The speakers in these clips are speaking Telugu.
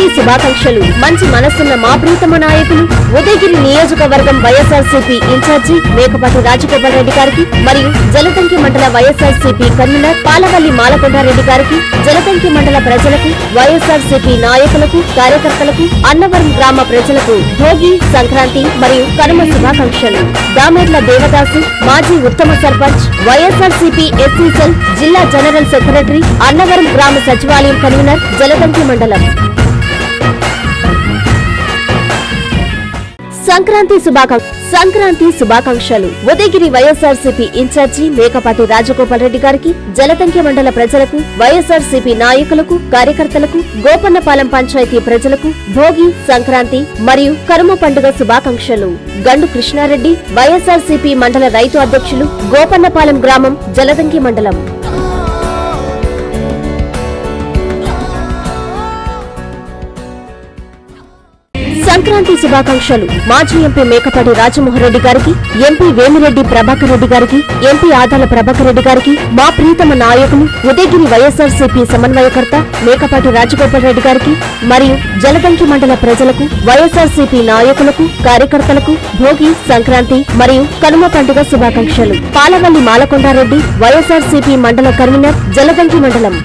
పార్టీ శుభాకాంక్షలు. మంచి మనస్సున్న మా ప్రీతమ నాయకులు ఉదయగిరి నియోజకవర్గం వైఎస్ఆర్సీపీ ఇన్ఛార్జి మేకపాటి రాజగోపాల్ రెడ్డి గారికి మరియు జలతంకి మండల వైఎస్ఆర్సీపీ కన్వీనర్ పాలవల్లి మాలకొండారెడ్డి గారికి జలతంకి మండల ప్రజలకు వైఎస్ఆర్సీపీ నాయకులకు కార్యకర్తలకు అన్నవరం గ్రామ ప్రజలకు భోగి సంక్రాంతి మరియు కనుమ శుభాకాంక్షలు. దామెర్ల దేవదాసు మాజీ ఉత్తమ సర్పంచ్ వైఎస్ఆర్సీపీ ఎస్సీ సెల్ జిల్లా జనరల్ సెక్రటరీ అన్నవరం గ్రామ సచివాలయం కన్వీనర్ జలదంకి మండలం. సంక్రాంతి శుభాకాంక్ష సంక్రాంతి శుభాకాంక్షలు. ఉదయగిరి వైఎస్ఆర్సీపీ ఇన్ఛార్జి మేకపాటి రాజగోపాల్ రెడ్డి గారికి జలతంకి మండల ప్రజలకు వైఎస్ఆర్సీపీ నాయకులకు కార్యకర్తలకు గోపన్నపాలెం పంచాయతీ ప్రజలకు భోగి సంక్రాంతి మరియు కరుమ పండుగ శుభాకాంక్షలు. గండు కృష్ణారెడ్డి వైఎస్ఆర్సీపీ మండల రైతు అధ్యక్షులు గోపన్నపాలెం గ్రామం జలదంకి మండలం. సంక్రాంతి శుభాకాంక్షలు. మాజీ ఎంపీ మేకపాటి రాజమోహన్ రెడ్డి గారికి ఎంపీ వేమిరెడ్డి ప్రభాకర్ రెడ్డి గారికి ఎంపీ ఆదాల ప్రభాకర్ రెడ్డి గారికి మా ప్రీతమ నాయకులు ఉదయగిరి వైఎస్ఆర్సీపీ సమన్వయకర్త మేకపాటి రాజగోపాల్ రెడ్డి గారికి మరియు జలదంకి మండల ప్రజలకు వైఎస్ఆర్సీపీ నాయకులకు కార్యకర్తలకు భోగి సంక్రాంతి మరియు కనుమ పండుగ శుభాకాంక్షలు. పాలవల్లి మాలకొండారెడ్డి వైఎస్ఆర్సీపీ మండల కన్వీనర్ జలదంకి మండలం.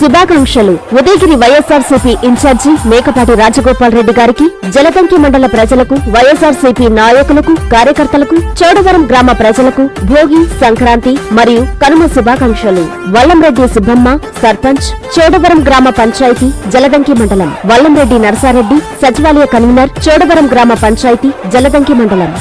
శుభాకాంక్షలు. ఉదయగిరి వైఎస్ఆర్సీపీ ఇన్ఛార్జి మేకపాటి రాజగోపాల్ రెడ్డి గారికి జలదంకి మండల ప్రజలకు వైఎస్ఆర్సీపీ నాయకులకు కార్యకర్తలకు చోడవరం గ్రామ ప్రజలకు భోగి సంక్రాంతి మరియు కనుమ శుభాకాంక్షలు. వల్లంరెడ్డి సుబ్బమ్మ సర్పంచ్ చోడవరం గ్రామ పంచాయతీ జలదంకి మండలం. వల్లంరెడ్డి నరసారెడ్డి సచివాలయ కన్వీనర్ చోడవరం గ్రామ పంచాయతీ జలదంకి మండలం.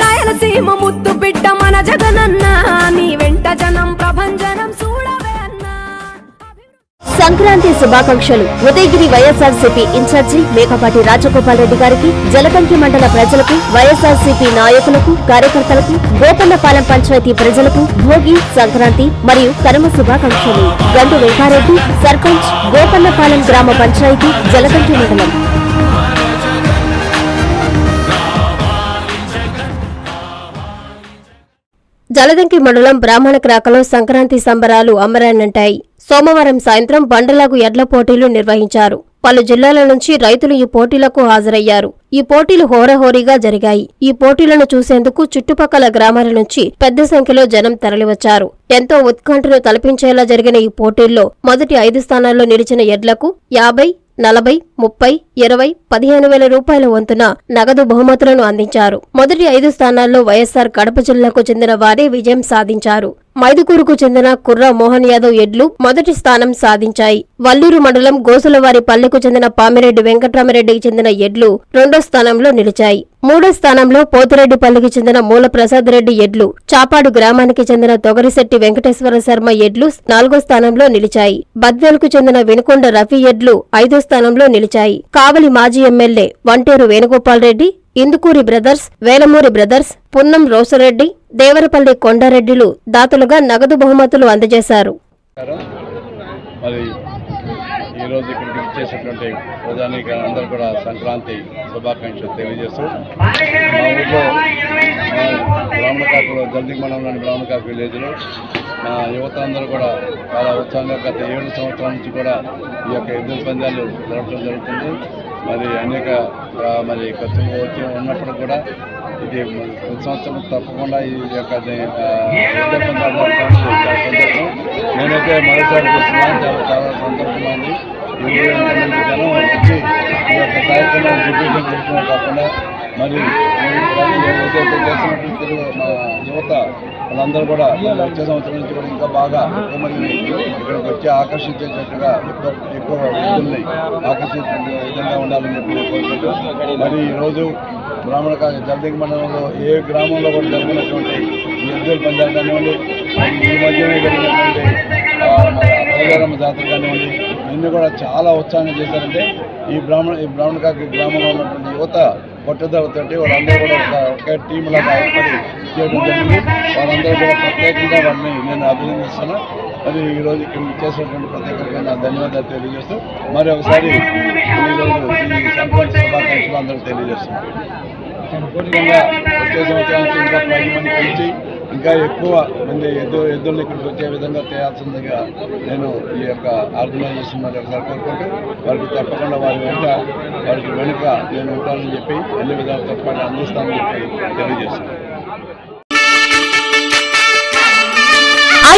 రాయలసీమ ముద్దు బిడ్డ మన జగనన్న నీ వెంట జనం ప్రభంజనం సంక్రాంతి శుభాకాంక్షలు. ఉదయగిరి వైఎస్ఆర్సీపీ ఇన్ఛార్జి మేకపాటి రాజగోపాల్ రెడ్డి గారికి జలకంకి మండల ప్రజలకు వైఎస్ఆర్సీపీ నాయకులకు కార్యకర్తలకు గోపన్నపాలెం పంచాయతీ ప్రజలకు భోగి సంక్రాంతి మరియు కనుమ శుభాకాంక్షలు. గండు వెంకారెడ్డి సర్పంచ్ గోపన్నపాలెం గ్రామ పంచాయతీ జలకంకి మండలం. జలదంకి మండలం బ్రాహ్మణ క్రాకలో సంక్రాంతి సంబరాలు అమరానంటాయి సోమవారం సాయంత్రం బండలాగు ఎడ్ల పోటీలు నిర్వహించారు. పలు జిల్లాల నుంచి రైతులు ఈ పోటీలకు హాజరయ్యారు. ఈ పోటీలు హోరహోరీగా జరిగాయి. ఈ పోటీలను చూసేందుకు చుట్టుపక్కల గ్రామాల నుంచి పెద్ద సంఖ్యలో జనం తరలివచ్చారు. ఎంతో ఉత్కంఠను తలపించేలా జరిగిన ఈ పోటీల్లో మొదటి ఐదు స్థానాల్లో నిలిచిన ఎడ్లకు యాభై నలభై ముప్పై ఇరవై పదిహేను వేల రూపాయల వంతున నగదు బహుమతులను అందించారు. మొదటి ఐదు స్థానాల్లో వైఎస్సార్ కడప జిల్లాకు చెందిన వారే విజయం సాధించారు. మైదుకూరుకు చెందిన కుర్ర మోహన్ యాదవ్ ఎడ్లు మొదటి స్థానం సాధించాయి. వల్లూరు మండలం గోసులవారి పల్లెకు చెందిన పామిరెడ్డి వెంకట్రామరెడ్డికి చెందిన ఎడ్లు రెండో స్థానంలో నిలిచాయి. మూడో స్థానంలో పోతిరెడ్డిపల్లికి చెందిన మూలప్రసాద్ రెడ్డి ఎడ్లు చాపాడు గ్రామానికి చెందిన తొగరిశెట్టి వెంకటేశ్వర శర్మ ఎడ్లు నాలుగో స్థానంలో నిలిచాయి. బద్వేల్కు చెందిన వినుకొండ రఫీ ఎడ్లు ఐదో స్థానంలో నిలిచాయి. కావలి మాజీ MLA Vanteru Venugopal Reddy Indukuri brothers Velamuri brothers Punnam Rosareddy Devarapalli కొండారెడ్డిలు దాతలుగా నగదు బహుమతులు అందజేశారు. ఈరోజు ఇక్కడికి ఇచ్చేసినటువంటి ప్రజానికి అందరూ కూడా సంక్రాంతి శుభాకాంక్షలు తెలియజేస్తూ మా ఊళ్ళో బ్రాహ్మణకాకులు జల్దీ మండలంలోని బ్రాహ్మణకాకు విలేజ్లో మా యువత అందరూ కూడా చాలా ఉత్సాహంగా గత ఏడు సంవత్సరాల నుంచి కూడా ఈ యొక్క ఎద్దుల పందాలు జరపడం జరుగుతుంది. మరి అనేక మరి ఖర్చులు వచ్చి ఉన్నప్పుడు కూడా ఇది ప్రతి సంవత్సరం తప్పకుండా ఈ యొక్క నేనైతే మరోసారి చూస్తున్నాను చాలా చాలా సంతోషంగా ఉంది. ఈ ఎంతమంది జనం వచ్చి ఈ యొక్క కార్యక్రమం దిగ్విజయం చేయడమే కాకుండా మరి ఏదైతే చేస్తున్నటువంటి తెలుగు యువత వాళ్ళందరూ కూడా వచ్చే సంవత్సరం నుంచి కూడా ఇంకా బాగా ఎక్కువ మందిని ఇక్కడికి వచ్చి ఆకర్షించేటట్టుగా ఎక్కువ ఎక్కువ వ్యక్తుల్ని ఆకర్షించే విధంగా ఉండాలని చెప్పి కోరుకుంటూ మరి ఈరోజు బ్రాహ్మణ కా- జలదింగ మండలంలో ఏ గ్రామంలో కూడా జరిగినటువంటి ఈ ఎద్దుల కానివ్వండి ఈ మధ్యనే జరిగినటువంటి జాతర కానివ్వండి ఇన్ని కూడా చాలా ఉత్సాహంగా చేశారంటే ఈ బ్రాహ్మణ ఈ బ్రాహ్మణ కాకి గ్రామంలో ఉన్నటువంటి యువత పట్టుదలతోటి వాళ్ళందరూ కూడా ఒక ఒకే టీం ఏర్పడి చేయడం జరిగింది. వాళ్ళందరూ కూడా ప్రత్యేకంగా వారిని నేను అభినందిస్తున్నా. మరి ఈరోజు ఇక్కడ చేసినటువంటి ప్రత్యేకంగా నా ధన్యవాదాలు తెలియజేస్తూ మరి ఒకసారి ఈరోజు ఈ సంక్రాంతి శుభాకాంక్షలు అందరూ తెలియజేస్తున్నాను వచ్చే సంవత్సరానికి ఇంకా పది మంది పెంచి ఇంకా ఎక్కువ మంది ఎద్దు ఎద్దుల్ని ఇక్కడికి వచ్చే విధంగా చేయాల్సిందిగా నేను ఈ యొక్క ఆర్గనైజేషన్ మరి ఒకసారి కోరుకుంటూ వారికి తప్పకుండా వారి వెంట వారికి వెనుక నేను ఉంటానని చెప్పి అన్ని విధాలు తప్పకుండా అందిస్తానని చెప్పి తెలియజేస్తున్నాను.